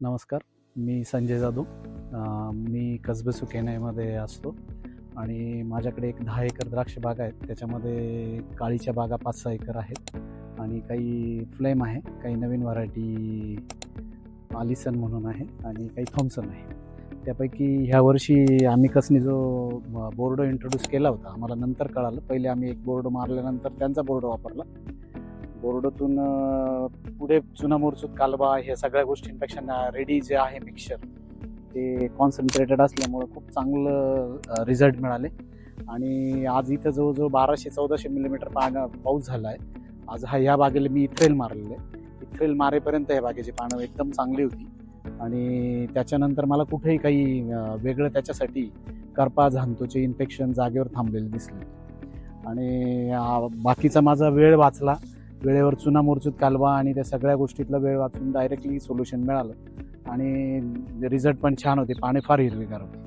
नमस्कार मी संजय जाधव. मी कसबे सुकेनेमध्ये असतो आणि माझ्याकडे एक दहा एकर द्राक्ष बाग आहेत त्याच्यामध्ये काळीच्या बागा पाच सहा एकर आहेत आणि काही फ्लेम आहे काही नवीन व्हरायटी आलिसन म्हणून आहे आणि काही थॉम्सन आहे. त्यापैकी ह्या वर्षी आम्ही कसनी जो बोर्ड इंट्रोड्यूस केला होता आम्हाला नंतर कळालं. पहिले आम्ही एक बोर्ड मारल्यानंतर त्यांचा बोर्ड वापरला. बोर्डातून पुढे चुना मोरचूत कालवा ह्या सगळ्या गोष्टींपेक्षा रेडी जे आहे मिक्सचर ते कॉन्सन्ट्रेटेड असल्यामुळं खूप चांगलं रिझल्ट मिळाले. आणि आज इथं जवळजवळ बाराशे चौदाशे मिलीमीटर पानं पाऊस झाला आहे आज हा ह्या बागेला मी इथ्रेल मारलेलं आहे. इथ्रेल मारेपर्यंत या बागेची पानं एकदम चांगली होती. आणि त्याच्यानंतर मला कुठेही काही वेगळं त्याच्यासाठी करपा झांतोचे इन्फेक्शन जागेवर थांबलेले दिसले. आणि बाकीचा माझा वेळ वाचला. वेळेवर चुनामूरचूत कालवा आणि त्या सगळ्या गोष्टीतला वेळ वाचून डायरेक्टली सोल्युशन मिळालं. आणि रिझल्ट पण छान होते. पाणी फार हिरवीगार होते.